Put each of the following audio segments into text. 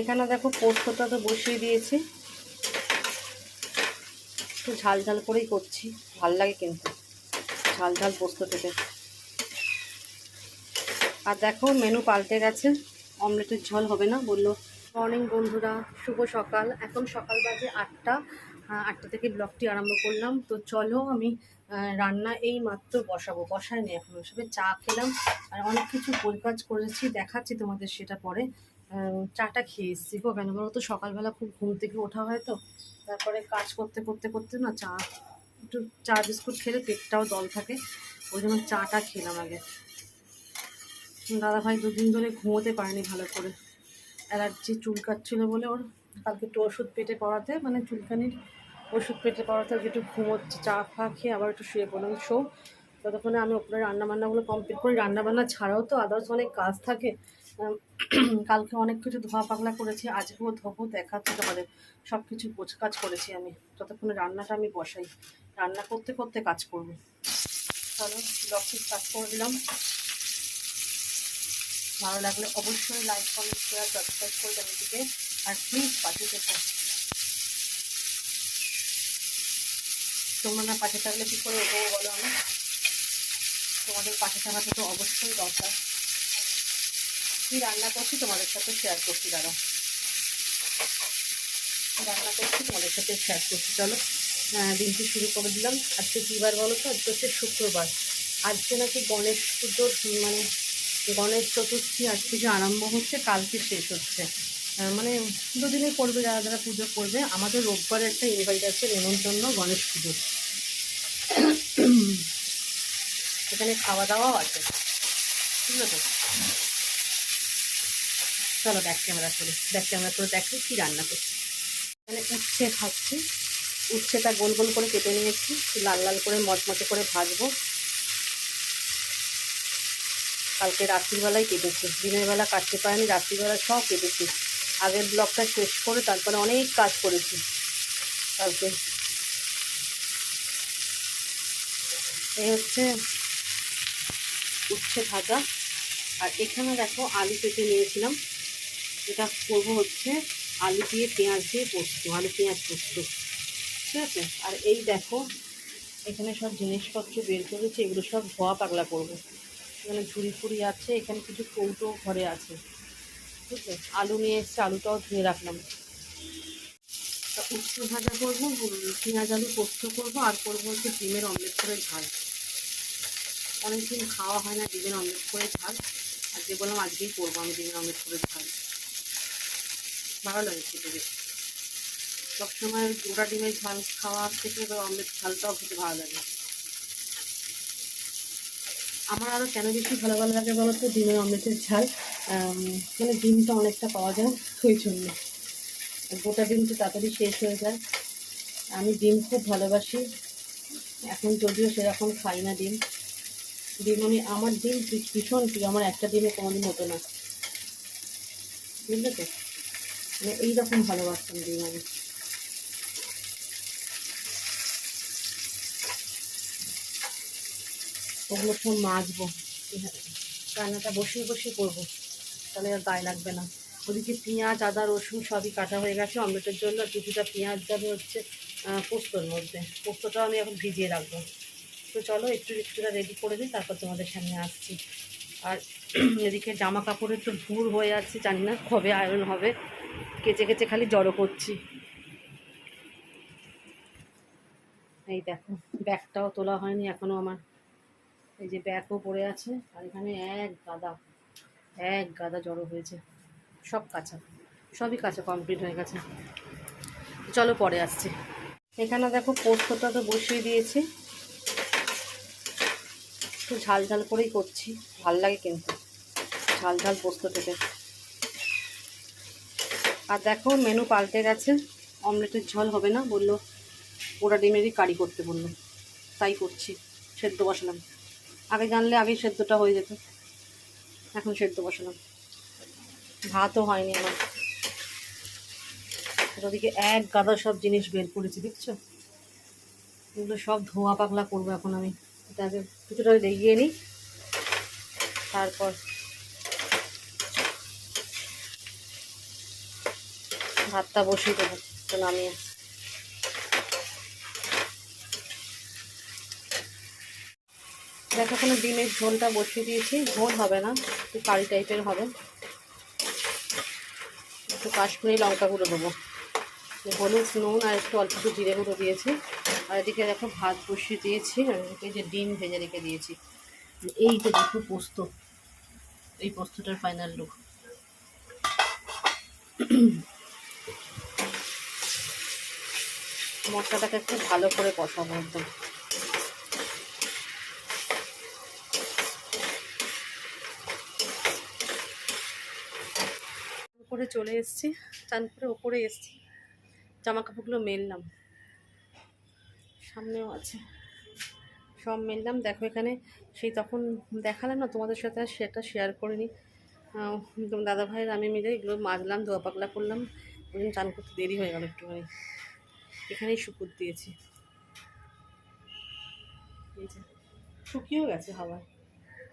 এখানে দেখো পোস্তটা তো বসিয়ে দিয়েছি। একটু ঝাল ঝাল করেই করছি, ভালো লাগে কিন্তু। ঝাল ঝাল পোস্ত খেতে। আর দেখো মেনু পাল্টে গেছে, অমলেটের ঝোল হবে না বলল। মর্নিং বন্ধুরা, শুভ সকাল। এখন সকাল বাজে আটটা। আটটা থেকে ব্লগটি আরম্ভ করলাম। তো চলো আমি রান্না এই মাত্র বসাবো। বসাইনি এখন। সবে চা খেলাম আর অনেক কিছু কাজ করেছি, দেখাচ্ছি তোমাদের সেটা পরে। চাটা খেয়ে এসেছি গো, কেন বলো তো? সকালবেলা খুব ঘুম থেকে ওঠা হয় তো। তারপরে কাজ করতে করতে করতে না চা, একটু চা, বিস্কুট খেলে পেটটাও দল থাকে। ওই জন্য চাটা খেলাম আগে। দাদা ভাই দুদিন ধরে ঘুমোতে পারেনি ভালো করে। অ্যালার্জি চুলকাচ্ছিল বলে ওর। কালকে একটু ওষুধ পেটে পড়াতে মানে চুলকানির ওষুধ পেটে পড়াতে একটু ঘুমোচ্ছে, চা ফা খেয়ে আবার একটু শুয়ে পড়লাম। শো ততক্ষণে আমি ওপরে রান্নাবান্নাগুলো কমপ্লিট করি। রান্নাবান্না ছাড়াও তো আদার্স অনেক কাজ থাকে। কালকে অনেক কিছু ধোয়া পাগলা করেছি, আজকেও ধোবো দেখাচ্ছি তোমাদের সব কিছু কাজ করেছি আমি। ততক্ষণে রান্নাটা আমি বসাই, রান্না করতে করতে কাজ করব। চলো ব্লগটি স্টার্ট করে দিলাম। ভালো লাগলে অবশ্যই লাইক কমেন্ট শেয়ার সাবস্ক্রাইব করে দেবে দিকে আর প্লিজ পাঠিয়ে থেকো। তোমরা না পাশে থাকলে কী করে ওঠো বলো আমি তোমাদের পাশে থাকাটা তো অবশ্যই দরকার। কী রান্না করছি, তোমাদের সাথে শেয়ার করছি দাদা রান্না করছি, তোমাদের সাথে শেয়ার করছি, চলো। দিনটি শুরু করে দিলাম। আজকে কী বার বলো তো? আজকে হচ্ছে শুক্রবার। আজকে নাকি গণেশ পুজোর মানে গণেশ চতুর্থী আজ থেকে আরম্ভ হচ্ছে, কালকে শেষ হচ্ছে। মানে দুদিনে করবে, যারা যারা পুজো করবে। আমাদের রোববারে একটা ইনভাইট আছে নেমন্তন্ন গণেশ পুজো এখানে খাওয়া দাওয়াও আছে। ঠিক আছে চলো ব্যাক ক্যামেরা করে ব্যাক ক্যামেরা করে দেখো কী রান্না করছি। মানে উচ্ছে খাচ্ছি উচ্ছেটা গোল গোল করে কেটে নিয়েছি। লাল লাল করে মচমচে করে ভাজবো। কালকে রাত্রিবেলায় কেটেছি। দিনের বেলা কাটতে পারিনি, রাত্রিবেলা সব কেটেছি। আগের ব্লগটা শেষ করে তারপরে অনেক কাজ করেছি। কালকে। এই হচ্ছে উচ্ছে ভাজা। আর এখানে দেখো আলু কেটে নিয়েছিলাম। এটা করব হচ্ছে আলু দিয়ে পেঁয়াজ দিয়ে পোস্ত, আলু পেঁয়াজ পোস্ত। ঠিক আছে? আর এই দেখো, এখানে সব জিনিসপত্র বের করেছি, এগুলো সব ধোয়া পাগলা করব। এখানে ঝুড়ি ফুড়ি আছে, এখানে কিছু কৌটো ঘরে আছে। ঠিক আছে? আলু নিয়ে এসছে, আলুটাও ধুয়ে রাখলাম। উচ্ছে ভাজা করব, পেঁয়াজ, আলু পোস্ত করব, আর করব হচ্ছে ডিমের অমলেট করে ঝাল। অনেকদিন খাওয়া হয় না ডিমের অমলেট করে ঝাল। আজকে বললাম আজকেই করব আমি ডিমের অমলেট করে ঝাল। ভালো লাগে খেতে সবসময় গোটা ডিমের ঝাল খাওয়ার থেকে এবার অমলেট ঝালটাও খেতে ভালো লাগে। আমার আরও কেন বেশি ভালো ভালো লাগে বলো তো ডিমের অমলেটের ঝাল। মানে ডিমটা অনেকটা পাওয়া যায় ওই জন্য। গোটা ডিম তো তাড়াতাড়ি শেষ হয়ে যায়। আমি ডিম খুব ভালোবাসি। এখন যদিও সেরকম খাই না ডিম। ডিম আমি, আমার ডিম ভীষণ প্রিয়। আমার একটা ডিমে কোনোদিন হতো না। বুঝলে তো? মানে এইরকম ভালোবাসতাম ডিম আমি। ওগুলো সব মাজবো। রান্নাটা বসিয়ে বসিয়ে করব। তাহলে আর গায়ে লাগবে না। ওদিকে পেঁয়াজ, আদা, রসুন সবই কাটা হয়ে গেছে। অমলেটের জন্য কিছুটা পেঁয়াজ যাবে হচ্ছে পোস্তর মধ্যে। পোস্তটাও আমি এখন ভিজিয়ে রাখব। তো চলো একটু একটুটা রেডি করে দিই তারপর তোমাদের সামনে আসছি। আর এদিকে জামা কাপড়ের তো ভুর হয়ে যাচ্ছে জানি না কবে আয়রন হবে। কেচে কেচে খালি জড়ো করছি। এই দেখো, ব্যাগটাও তোলা হয়নি এখনও আমার। এই যে ব্যাগও পড়ে আছে, আর এখানে এক গাদা এক গাদা জড়ো হয়েছে। সব কাঁচা, সবই কাঁচা কমপ্লিট হয়ে গেছে। চলো পরে আসছি। এখানে দেখো পোস্তটা তো বসিয়ে দিয়েছি। একটু ঝাল ঝাল করেই করছি, ভালো লাগে কিন্তু। ঝাল ঝাল পোস্ত খেতে। আর দেখো মেনু পাল্টে গেছে। অমলেটের ঝোল হবে না, বলল, ওরা ডিমেরই কারি করতে বলল। তাই করছি, সেদ্ধ বসালাম। আগে জানলে আগেই সেদ্ধটা হয়ে যেত। এখন সেদ্ধ বসালাম। ভাতও হয়নি আমার। ওদিকে এক গাদা সব জিনিস বের করেছি, দেখছ? এগুলো সব ধোয়া পাগলা করব এখন আমি। এটা আগে কিছুটা লেগিয়ে নিই। তারপর ভাতটা বসিয়ে দেবো তো নামিয়ে। দেখো কোনো ডিমের ঝোলটা বসিয়ে দিয়েছি, ঝোল হবে না, একটু কারি টাইপের হবে। একটু কাশ্মীরি লঙ্কা গুঁড়ো দেবো হলুদ, নুন আর একটু অল্প একটু জিরে গুঁড়ো দিয়েছি। আর এদিকে দেখো ভাত বসিয়ে দিয়েছি, আর এদিকে যে ডিম ভেজে রেখে দিয়েছি। এই যে দেখো পোস্ত, এই পোস্তটার ফাইনাল লুক মশলাটাকে একটু ভালো করে কষাবো একদম। উপরে চলে এসেছি চান করে ওপরে এসেছি। জামা কাপড়গুলো মেললাম। সামনেও আছে। সব মেললাম। দেখো এখানে সেই তখন দেখালাম না, তোমাদের সাথে আর সেটা শেয়ার করিনি। দাদা ভাইয়ের আমি মিলে এগুলো মাজলাম, ধোয়া পাকলা করলাম। চান করতে দেরি হয়ে গেল একটুখানি। এখানেই শুকুর দিয়েছি। শুকিয়েও গেছে হাওয়া।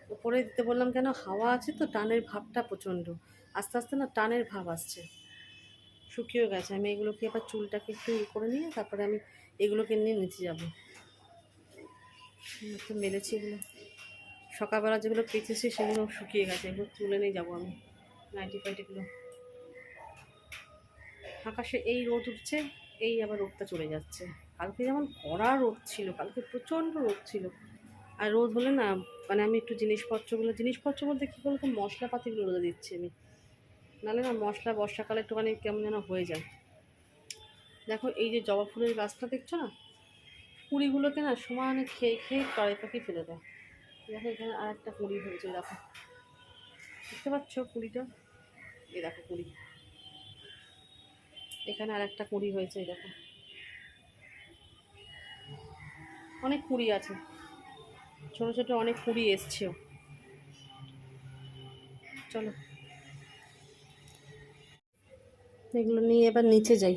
উপরে দিতে বললাম কেন, হাওয়া আছে তো, টানের ভাবটা প্রচণ্ড। আস্তে আস্তে না টানের ভাব আসছে। শুকিয়েও গেছে। আমি এগুলোকে এবার চুলটাকে একটু করে নিয়ে, তারপরে আমি এগুলোকে নিয়ে নিচে যাব। একটু মেলেছি এগুলো। সকালবেলা যেগুলো পেঁচেছি, সেগুলো শুকিয়ে গেছে। এগুলো তুলে নিয়ে যাব আমি। নাইটি ফাইটিগুলো আকাশে এই রোদ উঠছে। এই আবার রোদটা চলে যাচ্ছে। কালকে যেমন কড়া রোদ ছিল, কালকে প্রচণ্ড রোদ ছিল। আর রোদ হলে না মানে আমি একটু জিনিসপত্রগুলো, জিনিসপত্র বলতে কী বলতো, মশলাপাতিগুলো রোদে দিচ্ছি আমি। নাহলে না মশলা বর্ষাকালে একটুখানি কেমন যেন হয়ে যায়। দেখো এই যে জবা ফুলের গাছটা দেখছ না? কুড়িগুলোকে না সমানে খেয়ে খেয়ে কড়াই পাখি ফেলে দেয়। দেখো এখানে আর একটা কুড়ি হয়েছে, দেখো। দেখতে পাচ্ছ কুড়িটা? এই দেখো কুড়ি। এখানে আর একটা কুড়ি হয়েছে এরকম অনেক কুড়ি আছে। ছোট ছোট অনেক কুড়ি এসছেও। চলো। এগুলো নিয়ে এবার নিচে যাই।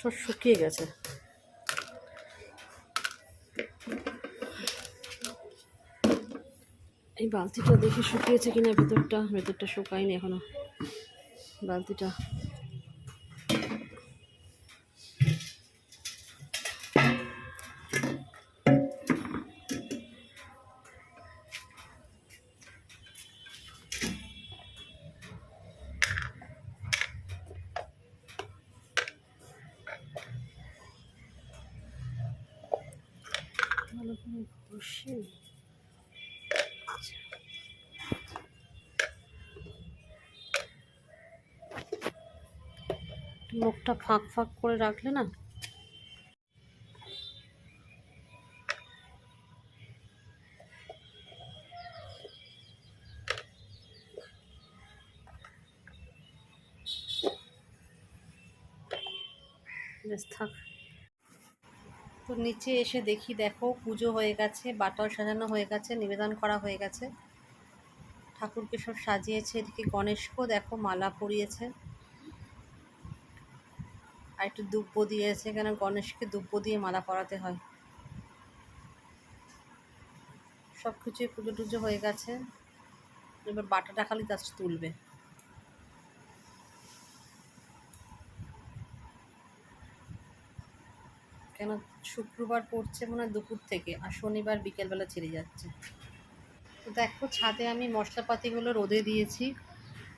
সব শুকিয়ে গেছে। এই বালতিটা দেখি শুকিয়েছে কিনা ভেতরটা ভেতরটা শুকায়নি এখনও। বালতিটা মুখটা ফাঁক ফাঁক করে রাখলে না? বেশ থাক। তো নিচে এসে দেখি, দেখো, পুজো হয়ে গেছে, বাটাও সাজানো হয়ে গেছে, নিবেদন করা হয়ে গেছে। ঠাকুরকে সব সাজিয়েছে, এদিকে গণেশকেও দেখো, মালা পরিয়েছে। আর একটু দুব্য দিয়েছে, কেন গণেশকে দুব্য দিয়ে মালা পরাতে হয়। সব কিছুই পুজো টুজো হয়ে গেছে। এবার বাটাটা খালি তার তুলবে। কেন শুক্রবার পড়ছে মনে হয় দুপুর থেকে আর শনিবার বিকেলবেলা ছেড়ে যাচ্ছে। তো দেখো ছাদে আমি মশলাপাতিগুলো রোদে দিয়েছি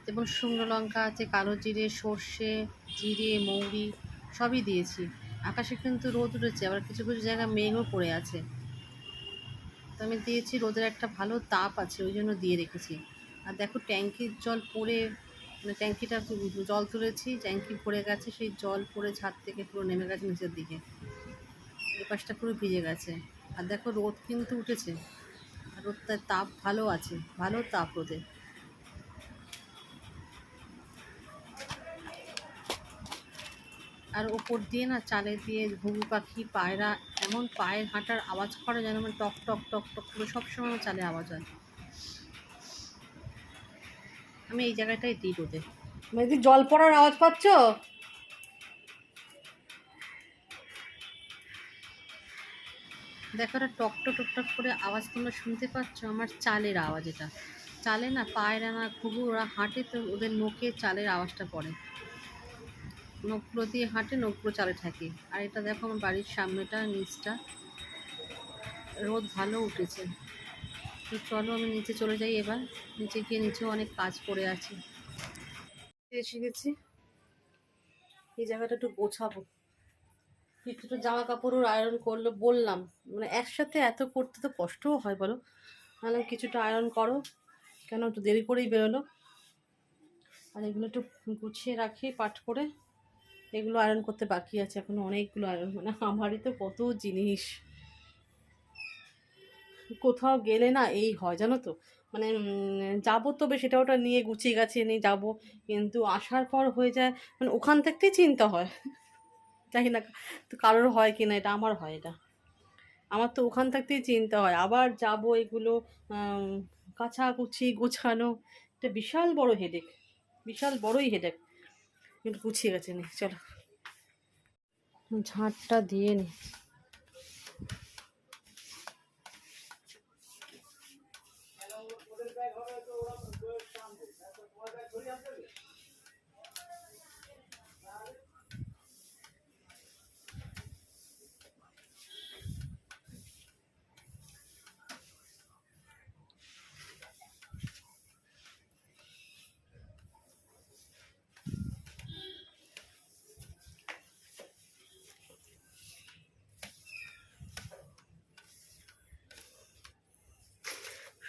যেমন শুকনো লঙ্কা আছে, কালো জিরে, সর্ষে, জিরে, মৌরি সবই দিয়েছি। আকাশে কিন্তু রোদ উঠেছে, আবার কিছু কিছু জায়গায় মেঘও পড়ে আছে। তো আমি দিয়েছি রোদের একটা ভালো তাপ আছে, ওই জন্য দিয়ে রেখেছি। আর দেখো ট্যাঙ্কির জল পড়ে মানে ট্যাঙ্কিটা জল তুলেছি, ট্যাঙ্কি ভরে গেছে, সেই জল পড়ে ছাদ থেকে পুরো নেমে গেছে নিচের দিকে। এ পাশটা পুরো ভিজে গেছে। আর দেখো রোদ কিন্তু উঠেছে। আর রোদটার তাপ ভালো আছে, ভালো তাপ রোদে। আর ওপর দিয়ে না চালে দিয়ে ঘুঘু পাখি, পায়রা, এমন পায়ের হাঁটার আওয়াজ করে যেন মানে টক টক টক টক করে সবসময় আমার চালে আওয়াজ হয়। আমি এই জায়গাটাই দিই রোদে। মানে জল পড়ার আওয়াজ পাচ্ছ? দেখো একটা টক টক টক টক করে আওয়াজ তোমরা শুনতে পাচ্ছ আমার চালের আওয়াজ এটা। চালে না পায়রা না ঘুঘু, ওরা হাঁটে তো ওদের নোকে চালের আওয়াজটা পড়ে। নৌকো দিয়ে হাঁটে নৌকো চালে থাকে। আর এটা দেখো আমার বাড়ির সামনেটা, নিচটা। রোদ ভালো উঠেছে। তো চলো আমি নিচে চলে যাই এবার। নিচে গিয়ে নিচেও অনেক কাজ পড়ে আছে। এসে গেছি। এই জায়গাটা একটু গোছাবো। একটু জামা কাপড়ও আয়রন করল, বললাম মানে একসাথে এত করতে তো কষ্টও হয় বলো। মানে কিছুটা আয়রন করো, কেন একটু দেরি করেই বেরোলো। আর এগুলো একটু গুছিয়ে রাখি, পাট করে। এগুলো আয়রন করতে বাকি আছে, এখন অনেকগুলো আয়রন মানে আমারই তো কত জিনিস। কোথাও গেলে না এই হয়, জানো তো? মানে যাব তবে সেটা ওটা নিয়ে গুছিয়ে গাছিয়ে নিয়ে যাব, কিন্তু আসার পর হয়ে যায় মানে ওখান থেকেই চিন্তা হয়। জানি না তো কারোর হয় কি না, এটা আমার হয় এটা। আমার তো ওখান থাকতেই চিন্তা হয়। আবার যাব এগুলো কাছাকুছি গোছানো, এটা বিশাল বড় হেডেক বিশাল বড়ই হেডেক কিন্তু গুছিয়ে গেছে নি, চলো। ঝাঁটটা দিয়ে নি।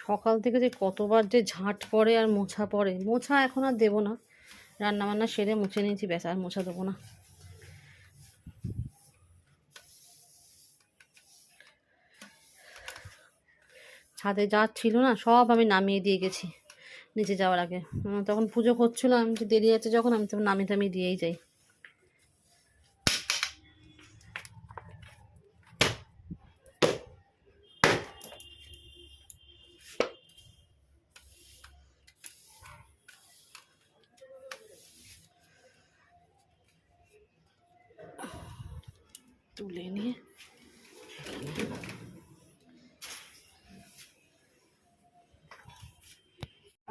সকাল থেকে যে কতবার যে ঝাঁট পড়ে আর মোছা পড়ে, মোছা এখন আর দেবো না। রান্না বান্না সেরে মুছে নিয়েছি, ব্যাস, আর মোছা দেবো না। ছাদে যা ছিল না, সব আমি নামিয়ে দিয়ে গেছি, নিচে যাওয়ার আগে। তখন পুজো করছিলাম যে দেরি আছে যখন, আমি তখন নামিয়ে টামিয়ে দিয়েই যাই।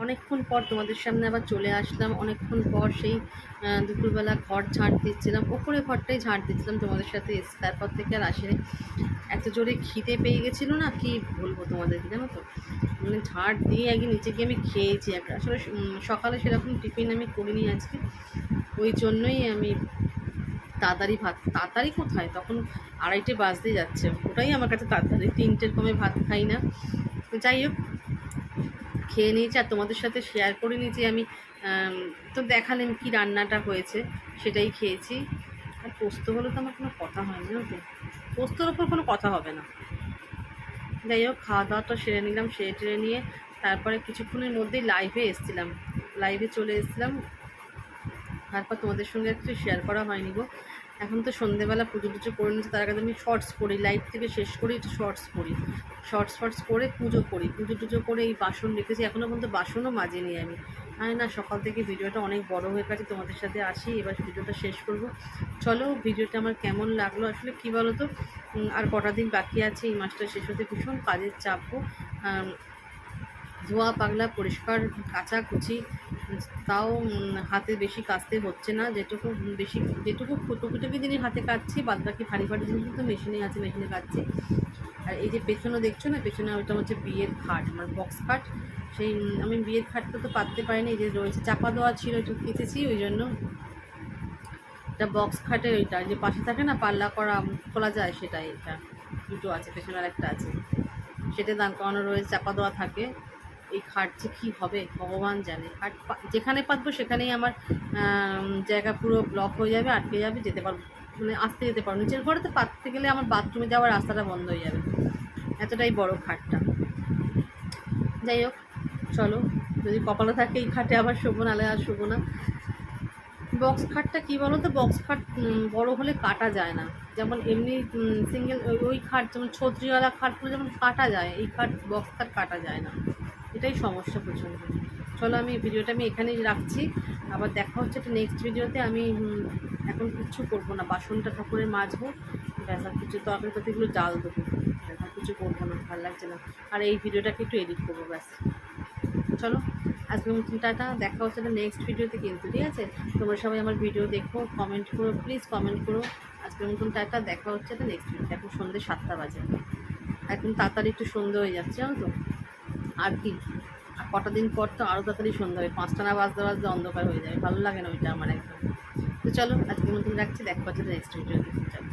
অনেকক্ষণ পর তোমাদের সামনে আবার চলে আসলাম। অনেকক্ষণ পর সেই দুপুরবেলা ঘর ঝাঁট দিচ্ছিলাম, ওপরে ঘরটাই ঝাঁট দিচ্ছিলাম তোমাদের সাথে। এসে, তারপর থেকে আর আসেনি। এত জোরে খিদে পেয়ে গেছিল না, কি বলব তোমাদেরকে জানো তো? মানে ঝাঁট দিয়ে আগে নিচে গিয়ে আমি খেয়েছি একটা। আসলে সকালে সেরকম টিফিন আমি করিনি আজকে। ওই জন্যই আমি তাড়াতাড়ি ভাত, তাড়াতাড়ি কোথায়? তখন আড়াইটে বাজতে যাচ্ছে। ওটাই আমার কাছে তাড়াতাড়ি। তিনটের কমে ভাত খাই না। যাই হোক খেয়ে নিয়েছি আর তোমাদের সাথে শেয়ার করে নিয়েছি আমি তো দেখালেন কি রান্নাটা হয়েছে, সেটাই খেয়েছি। আর পোস্ত হলে তো আমার কোনো কথা হয় না তো। পোস্তর ওপর কোনো কথা হবে না। যাই হোক, খাওয়া দাওয়াটা সেরে নিলাম, সেরে টেরে নিয়ে তারপরে কিছুক্ষণের মধ্যেই লাইভে এসেছিলাম। লাইভে চলে এসেছিলাম। তারপর তোমাদের সঙ্গে একটু শেয়ার করা হয়নি গো। এখন তো সন্ধেবেলা পুজো টুজো করে নিচ্ছি তার আগে আমি শর্টস করি লাইভ থেকে শেষ করি শর্টস করি শর্টস ফর্টস করে পুজো করি, পুজো টুজো করে এই বাসন রেখেছি এখনও পর্যন্ত বাসনও মাজিনি আমি। আমি না, সকাল থেকে ভিডিওটা অনেক বড় হয়ে গেছে, তোমাদের সাথে আসি এবার ভিডিওটা শেষ করব। চলো, ভিডিওটা আমার কেমন লাগল, আসলে কী বলো তো আর কটা দিন বাকি আছে, এই মাসটা শেষ হতে ভীষণ কাজের চাপও ধোয়া পাগলা, পরিষ্কার, কাচা কুচি তাও হাতে বেশি কাচতে হচ্ছে না। যেটুকু, বেশি, যেটুকু টুকিটুকি জিনিস হাতে কাচ্ছি বাদ বাকি ভারী ভারী জিনিস তো মেশিনে আছে, মেশিনে কাচ্ছি আর এই যে পেছনে দেখছ না, পেছনে ওইটা হচ্ছে বিয়ের খাট, আমার বক্স খাট। সেই আমি বিয়ের খাটটা তো পাততে পারিনি যে রয়েছে, চাপা দেওয়া ছিল, একটু কেটেছি ওই জন্য। এটা বক্স খাটে ওইটা যে পাশে থাকে না, পাল্লা করা, খোলা যায় সেটাই, এটা। দুটো আছে, পেছনে একটা আছে। সেটা দান করানো রয়েছে, চাপা দেওয়া থাকে। এই খাট যে কী হবে, ভগবান জানে। খাট যেখানে পাতবো সেখানেই আমার জায়গা পুরো ব্লক হয়ে যাবে, আটকে যাবে, যেতে পারব। মানে আসতে যেতে পারব নিচের ঘরে তো পাততে গেলে আমার বাথরুমে যাওয়ার রাস্তাটা বন্ধ হয়ে যাবে। এতটাই বড় খাটটা। যাই হোক, চলো। যদি কপালে থাকে এই খাটে আবার শোবো, নাহলে আর শোবো না। বক্স খাটটা কী বলো তো বক্স খাট বড় হলে কাটা যায় না। যেমন এমনি সিঙ্গেল ওই খাট, যেমন ছত্রিওয়ালা খাটগুলো যেমন কাটা যায়, এই খাট বক্স খাট কাটা যায় না। এটাই সমস্যা প্রচণ্ড চলো আমি ভিডিওটা আমি এখানেই রাখছি। আবার দেখা হচ্ছে একটা নেক্সট ভিডিওতে। আমি এখন কিচ্ছু করব না। বাসনটা ঠাকুরের মাজবো। ব্যাস কিছু তরকারি পাতিগুলো জাল দেবো। আর কিছু করব না। ভালো লাগছে না। আর এই ভিডিওটাকে একটু এডিট করব, ব্যাস। চলো, আজকের মতন টাটা। দেখা হচ্ছে না নেক্সট ভিডিওতে কিন্তু, ঠিক আছে? তোমরা সবাই আমার ভিডিও দেখো কমেন্ট করো প্লিজ কমেন্ট করো। আজকের মতন টাটা। দেখা হচ্ছে না নেক্সট ভিডিওতে। এখন সন্ধ্যে সাতটা বাজে। এখন তাড়াতাড়ি একটু সন্ধ্যে হয়ে যাচ্ছে, জানো তো? আর কি? কটা দিন পর তো আরও তাড়াতাড়ি সন্ধ্যা হবে। পাঁচটা না বাজতে বাজতে অন্ধকার হয়ে যাবে। ভালো লাগে না ওইটা আমার একদম। তো চলো, আজকের মতন রাখছি। দেখা পাচ্ছি নেক্সট ভিডিও চলো